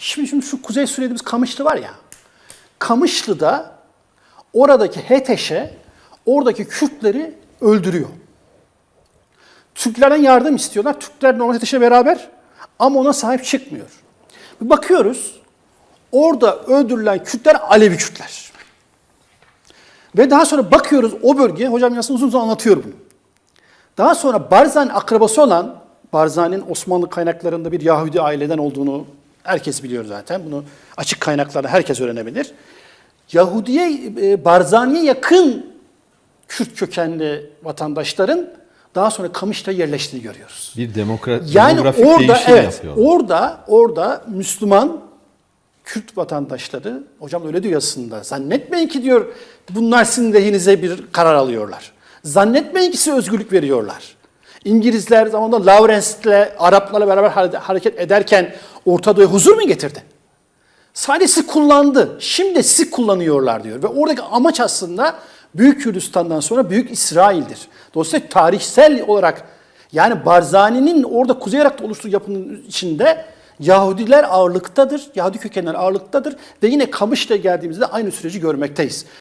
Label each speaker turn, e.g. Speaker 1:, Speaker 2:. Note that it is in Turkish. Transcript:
Speaker 1: Şimdi, şimdi şu Kuzey Suriye'de Kamışlı var ya. Kamışlı'da oradaki HTŞ oradaki Kürtleri öldürüyor. Türklerden yardım istiyorlar. Türkler normal HTŞ'le beraber ama ona sahip çıkmıyor. Bir bakıyoruz orada öldürülen Kürtler Alevi Kürtler. Ve daha sonra bakıyoruz o bölgeye, hocam aslında uzun uzun anlatıyor bunu. Daha sonra Barzani akrabası olan, Barzani'nin Osmanlı kaynaklarında bir Yahudi aileden olduğunu herkes biliyor zaten. Bunu açık kaynaklarda herkes öğrenebilir. Yahudiye, e, Barzani'ye yakın Kürt kökenli vatandaşların daha sonra Kamış'ta yerleştiğini görüyoruz.
Speaker 2: Bir demokrat,
Speaker 1: Yani
Speaker 2: demografik
Speaker 1: orada evet,
Speaker 2: yapıyorlar.
Speaker 1: orada orada Müslüman Kürt vatandaşları, hocam öyle diyor aslında. Zannetmeyin ki diyor bunlar sizin lehinize bir karar alıyorlar. Zannetmeyin ki size özgürlük veriyorlar. İngilizler zamanında Lawrence'le Araplarla beraber hare- hareket ederken Orta Doğu'ya huzur mu getirdi? Sadece kullandı. Şimdi sizi kullanıyorlar diyor. Ve oradaki amaç aslında Büyük Kürdistan'dan sonra Büyük İsrail'dir. Dolayısıyla tarihsel olarak yani Barzani'nin orada Kuzey Irak'ta oluşturduğu yapının içinde Yahudiler ağırlıktadır, Yahudi kökenler ağırlıktadır ve yine Kamış'ta geldiğimizde aynı süreci görmekteyiz.